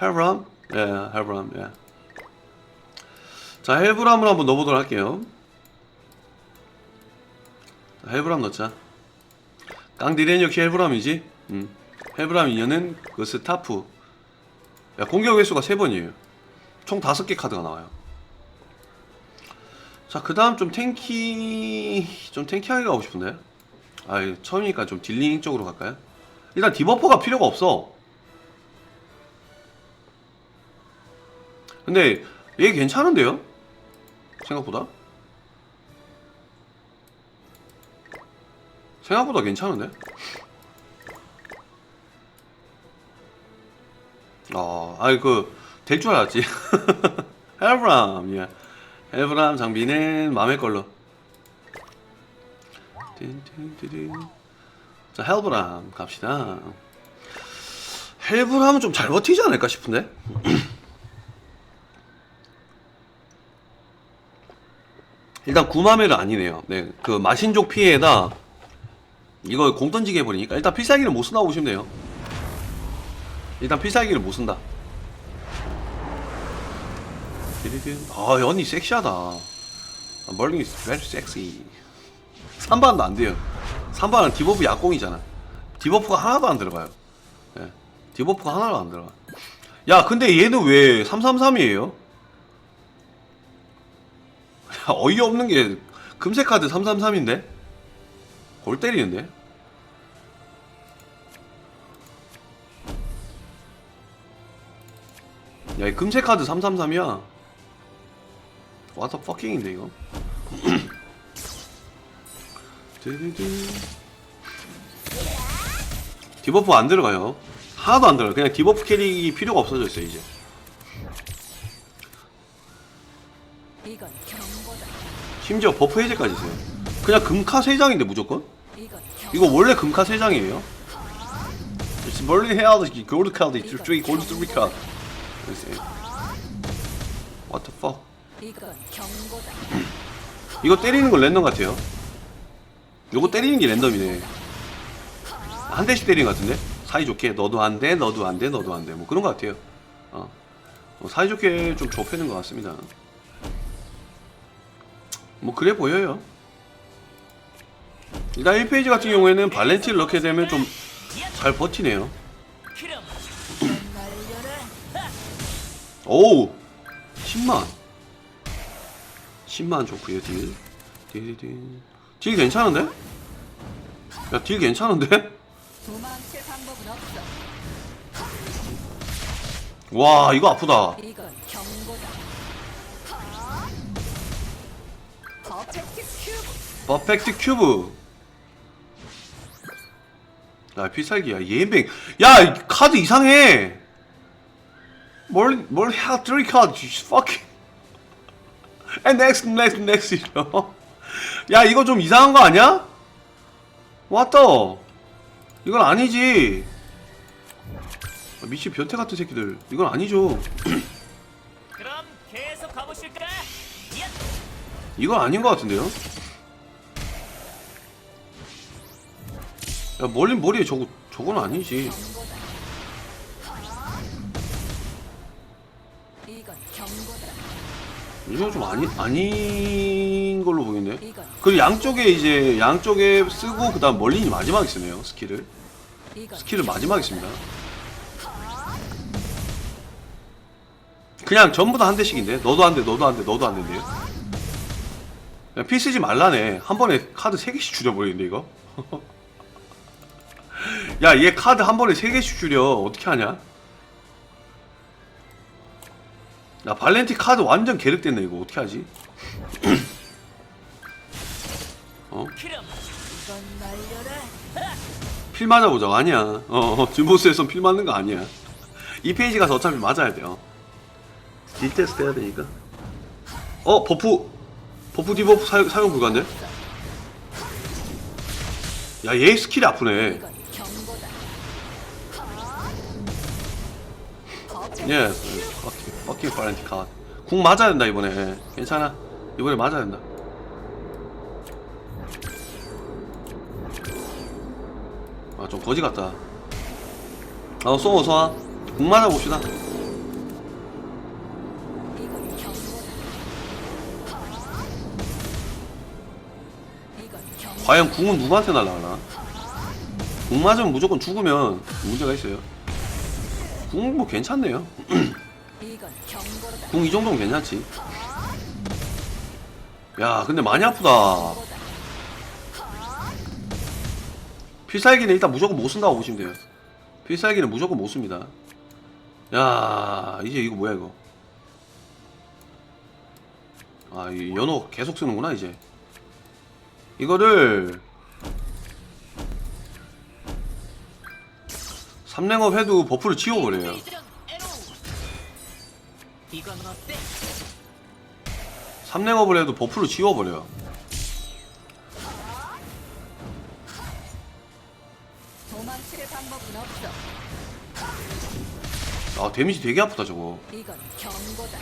헬브람? 예, 헬브람, 예. 자, 헬브람을 한번 넣어보도록 할게요. 자, 헬브람 넣자. 깡디렌 역시 헬브람이지? 음. 헬브람 인연은 그 스 타프. 야, 공격 횟수가 3번이에요. 총 5개 카드가 나와요. 자, 그 다음 좀 탱키, 좀 탱키하게 가고 싶은데? 아, 처음이니까 좀 딜링 쪽으로 갈까요? 일단 디버퍼가 필요가 없어. 근데 얘 괜찮은데요? 생각보다? 생각보다 괜찮은데? 아, 아이 그될 줄 알았지. 헬브람, 예. 헬브람 장비는 마음의 걸로. 자, 헬브람 갑시다. 헬브람은 좀 잘 버티지 않을까 싶은데? 일단 구마매는 아니네요. 네, 그 마신족 피해에다 이거 공 던지게 해버리니까 일단 필살기를 못 쓴다고 보시면 돼요. 일단 필살기를 못 쓴다. 아, 연이 섹시하다. 멀링 is very sexy. 3반도 안 돼요. 3반은 디버프 약공이잖아. 디버프가 하나도 안 들어가요. 예. 디버프가 하나도 안 들어가. 야, 근데 얘는 왜 333이에요? 어이없는 게 금색 카드 333인데? 골 때리는데? 야, 이 금색 카드 333이야. What the fucking인데 이거? 디버프 안 들어가요. 하나도 안 들어가요. 그냥 디버프 캐릭이 필요가 없어졌어요 이제. 심지어 버프 해제까지 있어요. 그냥 금카 3장인데 무조건? 이거 원래 금카 3장이에요. It's Merlin Hell, Gold Card, it's three Gold three card. What the fuck? 이거 때리는 건 랜덤 같아요. 요거 때리는 게 랜덤이네. 한 대씩 때리는 것 같은데? 사이좋게 너도 안 돼, 너도 안 돼, 너도 안 돼. 뭐 그런 것 같아요. 어. 어, 사이좋게 좀 좁히는 것 같습니다. 뭐 그래 보여요. 일단 1페이지 같은 경우에는 발렌티를 넣게 되면 좀 잘 버티네요. 오우 10만 10만 좋고요 딜 딜딜 딜 괜찮은데? 야 딜 괜찮은데? 와 이거 아프다 퍼펙트 큐브. 야 필살기야. 예뱅 야이 카드 이상해. 뭘뭘 해야 드리 카드 fucking. and next next next 이러. 야 이거 좀 이상한 거 아니야? 왔다 이건 아니지. 아, 미치 변태 같은 새끼들. 이건 아니죠. 그럼 계속 가보실까? 야! 이건 아닌 것 같은데요? 야 멀린 머리에 저거 저건 아니지. 이거 좀 아니 아닌 걸로. 이건 그리고 양쪽에 이제 양쪽에 쓰고 그다음 멀린이 마지막에 쓰네요 스킬을. 스킬을 마지막에 씁니다. 그냥 전부 다 한 대씩인데 너도 안 돼, 너도 안 돼, 너도 안 된대요. 그냥 피 쓰지 말라네. 한 번에 카드 3개씩 줄여버리는데 이거. 야, 얘 카드 한 번에 3개씩 줄여. 어떻게 하냐? 야, 발렌티 카드 완전 계륵됐네 이거. 어떻게 하지? 어? 필 맞아보자고 아니야 어, 어 듀보스에선 필 맞는 거 아니야 이 페이지 가서 어차피 맞아야 돼요 딜 테스트 해야 되니까 어 버프 버프 디버프 사, 사용 불가인데 야 얘 스킬이 아프네 Yes. Fuck you. 파렌티 카. 궁 맞아야 된다 이번에. 예. 괜찮아. 이번에 맞아야 된다. 아, 좀 거지 같다. 아, 쏘어 쏘아. 궁 맞아 봅시다. 과연 궁은 누구한테 날라가나? 궁 맞으면 무조건 죽으면 문제가 있어요. 궁 뭐 괜찮네요. 궁 이 정도면 괜찮지. 야, 근데 많이 아프다. 필살기는 일단 무조건 못 쓴다고 보시면 돼요. 필살기는 무조건 못 씁니다. 야, 이제 이거 뭐야 이거? 아, 이 연호 계속 쓰는구나 이제. 이거를 3랭업 해도 버프를 어때? 3랭업을 해도 버프를 지워버려요. 아, 데미지 되게 아프다 저거. 이건 경고다.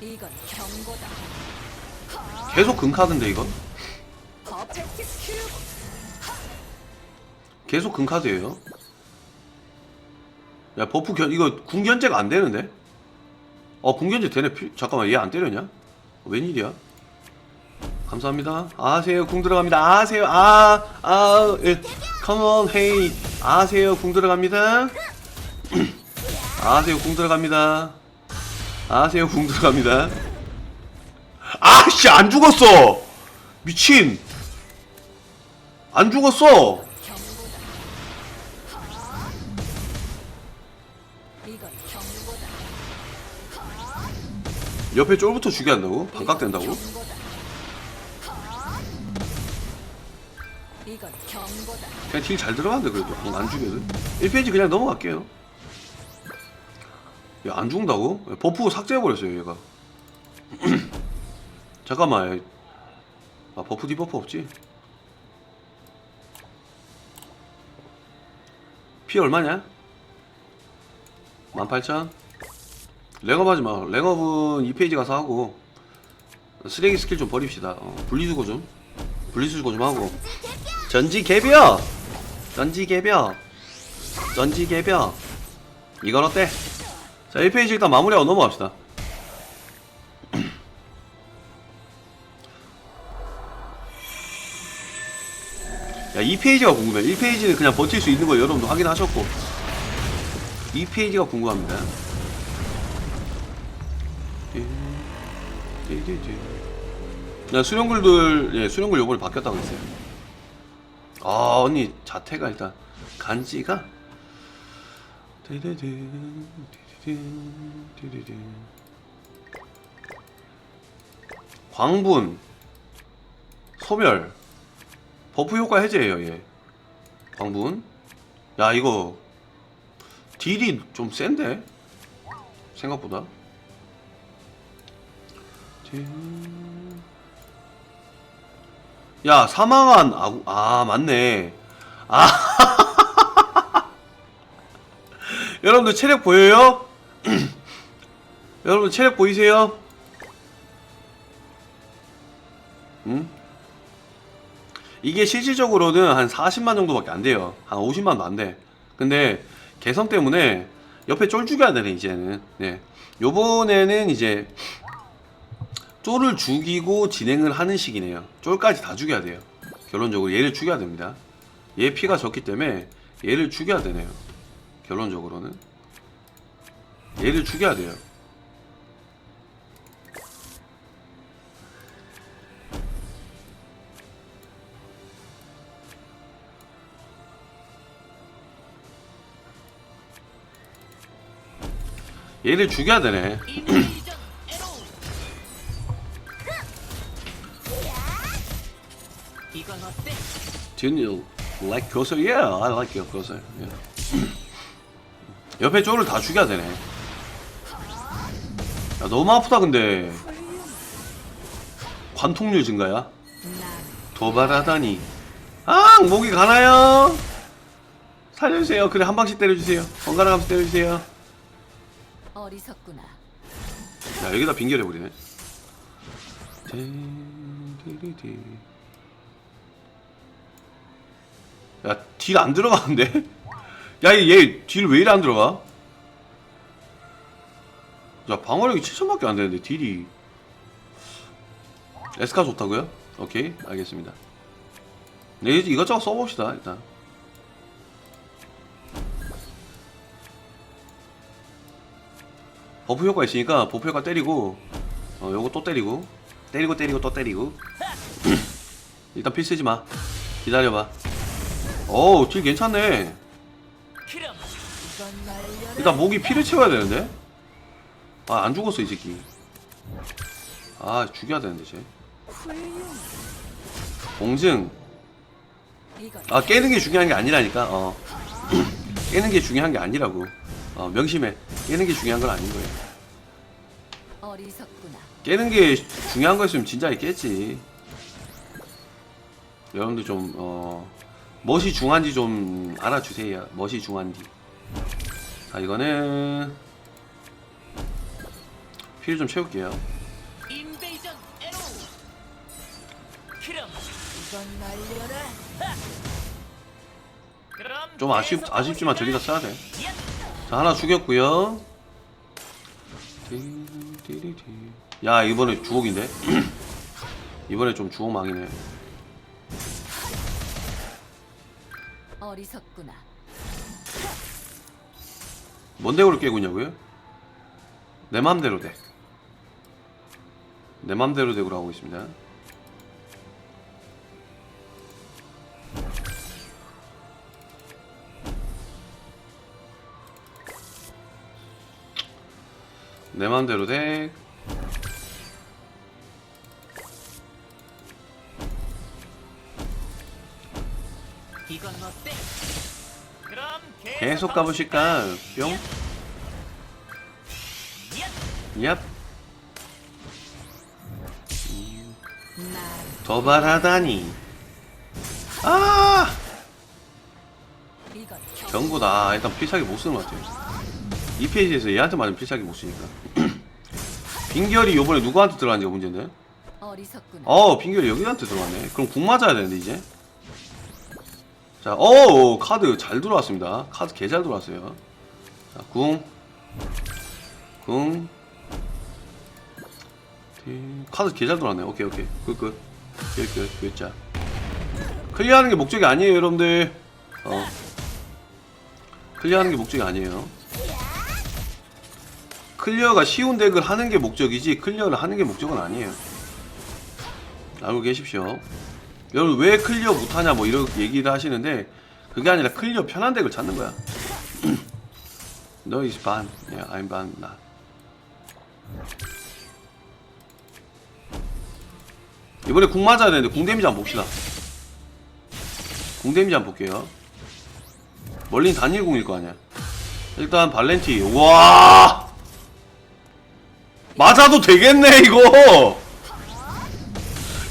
이건 경고다. 계속 금카드인데 이건? 계속 금카드예요. 야 버프 견 이거 궁견제가 안 되는데? 어 궁견제 되네. 피- 잠깐만 얘 안 때렸냐? 웬일이야? 감사합니다. 아세요 궁 들어갑니다. 아세요 아아 예. Come on hey 아세요 궁 들어갑니다. 아세요 궁 들어갑니다. 아세요 궁 들어갑니다. 아씨 안 죽었어. 미친. 안 죽었어. 옆에 쫄부터 죽게 한다고? 반각 된다고? 그냥 딜 잘 들어가는데 그래도 안, 안 죽여도 1페이지 그냥 넘어갈게요 야 안 죽는다고? 버프 삭제해버렸어요 얘가 잠깐만 아 버프 디버프 없지? 피 얼마냐? 18,000 랭업 하지 마. 랭업은 2페이지 가서 하고 쓰레기 스킬 좀 버립시다. 어, 분리수거 좀. 분리수거 좀 하고. 전지 개벼 전지 개벼 전지 개벼 이건 어때? 자 1페이지 일단 마무리하고 넘어갑시다. 야 2페이지가 궁금해. 1페이지는 그냥 버틸 수 있는 거 여러분도 확인하셨고. 2페이지가 궁금합니다 야 수령글들 예 수령글 요번에 바뀌었다고 했어요. 아 언니 자태가 일단 간지가. 광분 소멸 버프 효과 해제예요 얘 광분. 야 이거 딜이 좀 센데? 생각보다. 딜. 야 사망한 아구 아 맞네 아 여러분들 체력 보여요? 여러분 체력 보이세요? 음? 이게 실질적으로는 한 40만 정도밖에 안 돼요 한 50만도 안 돼 근데 개성 때문에 옆에 쫄 죽여야 되네 이제는 네 요번에는 이제 쫄을 죽이고 진행을 하는 식이네요. 쫄까지 다 죽여야 돼요. 결론적으로 얘를 죽여야 됩니다. 얘 피가 적기 때문에 얘를 죽여야 되네요. 결론적으로는 얘를 죽여야 돼요. 얘를 죽여야 되네. 이건 어때? Do you like 교설? Yeah, I like your 교설. Yeah. 옆에 쪼를 다 죽여야 되네. 야, 너무 아프다 근데. 관통률 증가야? 난 도발하다니. 아, 목이 가나요? 살려주세요. 그래 한 방씩 때려주세요. 번갈아 가면서 때려주세요. 어리석구나. 야 여기다 빙결해 버리네. 야 딜 안 들어가는데? 야 얘딜 왜 이래 안 들어가? 야 방어력이 7천밖에 안 되는데 딜이. 에스카 좋다고요? 오케이 알겠습니다. 네 이것저것 써봅시다 일단. 버프 효과 있으니까 버프 효과 때리고 어 요거 또 때리고. 때리고 때리고 또 때리고. 일단 피 쓰지 마. 기다려봐 어우 딜 괜찮네. 일단 목이 피를 채워야 되는데? 아 안 죽었어 이 새끼. 아 죽여야 되는데 쟤. 공증. 아 깨는 게 중요한 게 아니라니까 어. 깨는 게 중요한 게 아니라고. 어 명심해. 깨는 게 중요한 건 아닌 어리석구나. 깨는 게 중요한 거였으면 진짜 깼지. 여러분들 좀 어 멋이 중한지 좀 알아주세요 멋이 중한지 자 이거는 피를 좀 채울게요 좀 아쉽, 아쉽지만? 저기다 써야 돼. 야, 자, 하나 죽였고요. 야, 이번에 주옥인데? 이번에 좀 주옥 망이네. 어리석구나. 뭔 대우를 깨고 있냐고요? 내 맘대로 돼. 내 맘대로 대구를 하고 있습니다. 내 맘대로 돼. 계속 가보실까? 뿅. 야, 얍. 날 도발하다니. 아! 경. 경고다. 일단 필살기 못 쓰는 것 같아요. 이 페이지에서 얘한테 맞으면 필살기 못 쓰니까. 빙결이 요번에 누구한테 들어갔는지가 문제인데? 어, 빙결이 여기한테 들어갔네. 그럼 궁 맞아야 되는데, 이제. 자, 어 카드 잘 들어왔습니다. 카드 개 잘 들어왔어요. 자, 궁. 궁. 디- 카드 개잘 들어왔네. 오케이, 오케이. 끝, 끝. 끝, 끝, 끝 자. 클리어 하는 게 목적이 아니에요, 여러분들. 어. 클리어 하는 게 목적이 아니에요. 클리어가 쉬운 덱을 하는 게 목적이지 클리어를 하는 게 목적은 아니에요. 알고 계십시오. 여러분 왜 클리어 못하냐 뭐 이런 얘기를 하시는데 그게 아니라 클리어 편한 덱을 찾는 거야. 너 is ban, yeah, I'm ban, 나. 이번에 궁 맞아야 되는데 궁 데미지 한번 봅시다. 궁 데미지 한번 볼게요. 멀린 단일 궁일 거 아니야. 일단 발렌티, 와 맞아도 되겠네 이거.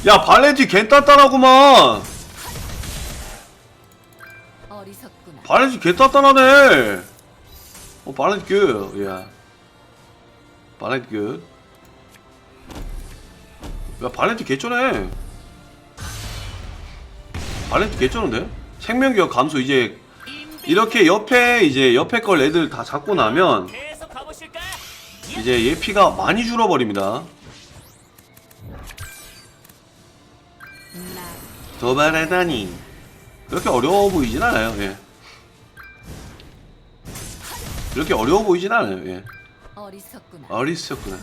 야 발렌티 개딴딴하구만. 어리석구나. 발렌티 개딴딴하네. 어 발렌티 굿야 발렌티 굿야 발렌티 개쩌네. 발렌티 개쩌는데? 생명기억 감소 이제 이렇게 옆에 이제 옆에 걸 애들 다 잡고 나면? 이제 얘 피가 많이 줄어버립니다 도발하다니 그렇게 어려워 보이진 않아요 예. 그렇게 어려워 보이진 않아요 예. 어리석구나. 어리석구나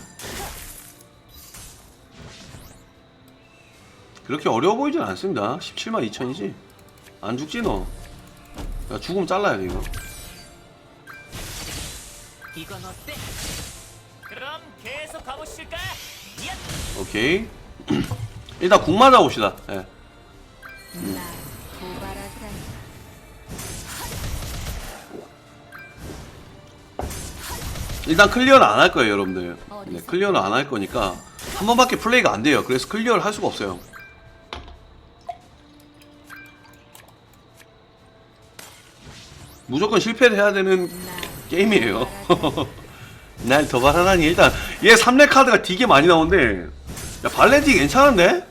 그렇게 어려워 보이진 않습니다 17만 2천이지 안 죽지 너 야, 죽으면 잘라야 돼 이거 이건 어때? 그럼 계속 가보실까? 야, 오케이 일단 궁 맞아 봅시다 예. 날 고발하다니. 일단 클리어는 안할 거예요 여러분들 네, 클리어는 안할 거니까 한 번밖에 플레이가 안 돼요 그래서 클리어를 할 수가 없어요 무조건 실패를 해야 되는 날 게임이에요 날 도발하다니 일단 얘 3렙 카드가 되게 많이 나오는데 야 발렌티 괜찮은데?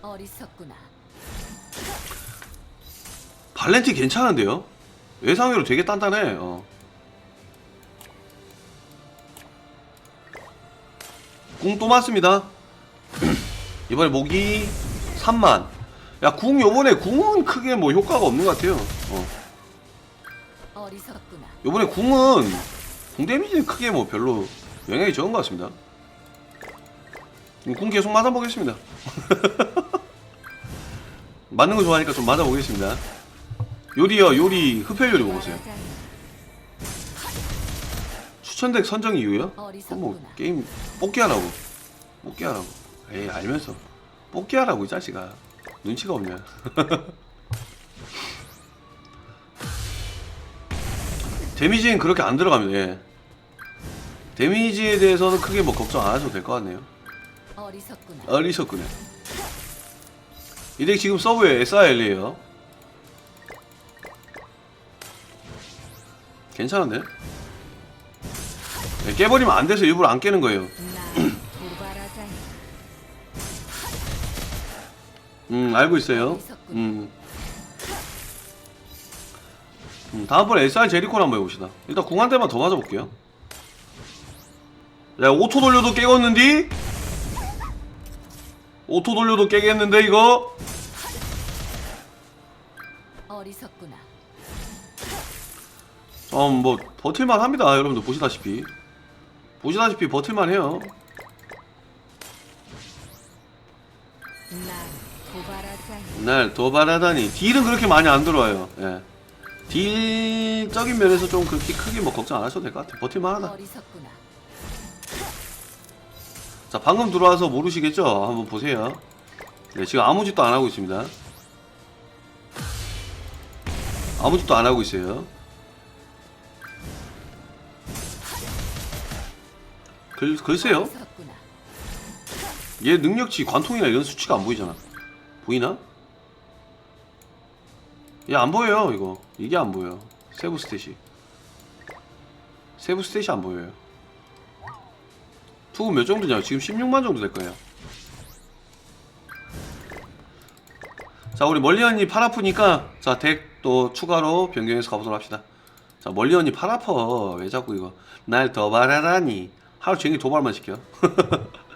어리석구나. 발렌티 괜찮은데요? 예상외로 되게 단단해. 어. 궁또 맞습니다. 이번에 모기 3만. 야 궁 요번에 궁은 크게 뭐 효과가 없는 것 같아요. 어. 요번에 궁은 궁 데미지는 크게 뭐 별로 영향이 적은 것 같습니다. 궁 계속 맞아보겠습니다. 맞는 거 좋아하니까 좀 맞아보겠습니다 요리요 요리 흡혈 요리 고발하다니. 추천덱 선정 이유요? 그럼. 뭐 게임 뽑기 하라고 뽑기 하라고 에이 알면서 뽑기 하라고 이 자식아 눈치가 없냐 데미지는 그렇게 안 들어갑니다 예. 데미지에 대해서는 크게 뭐 걱정 안 하셔도 될 것 같네요 어리석구나. 어리석구나 이덱 지금 서브에 SRL이에요 괜찮은데? 네, 깨버리면 안 돼서 일부러 안 깨는 거예요. 음 알고 있어요 음. 음, 다음번에 SR 제리코를 한번 해봅시다 일단 궁 한 대만 더 맞아볼게요 야 5초 돌려도 깨겠는디? 5초 돌려도 깨겠는데 이거? 어리석구나. 어, 뭐 버틸만 합니다. 여러분들 보시다시피 보시다시피 버틸만 해요. 날 도발하다니 딜은 그렇게 많이 안 들어와요. 예. 딜적인 면에서 좀 그렇게 크게 뭐 걱정 안 하셔도 될 것 같아요. 버틸만 하다. 자, 방금 들어와서 모르시겠죠? 한번 보세요. 네, 지금 아무 짓도 안 하고 있습니다. 아무 짓도 안 하고 있어요. 글, 글쎄요. 얘 능력치 관통이나 이런 수치가 안 보이잖아. 보이나? 얘 안 보여요, 이거. 이게 안 보여. 세부 스탯이. 세부 스탯이 안 보여요. 투구 몇 정도냐? 지금 16만 정도 될 거예요. 자, 우리 멀리 언니 팔 아프니까 자, 덱 또 추가로 변경해서 가보도록 합시다. 자, 멀리 언니 팔 아파. 왜 자꾸 이거 날 도발하라니. 하루 종일 도발만 시켜.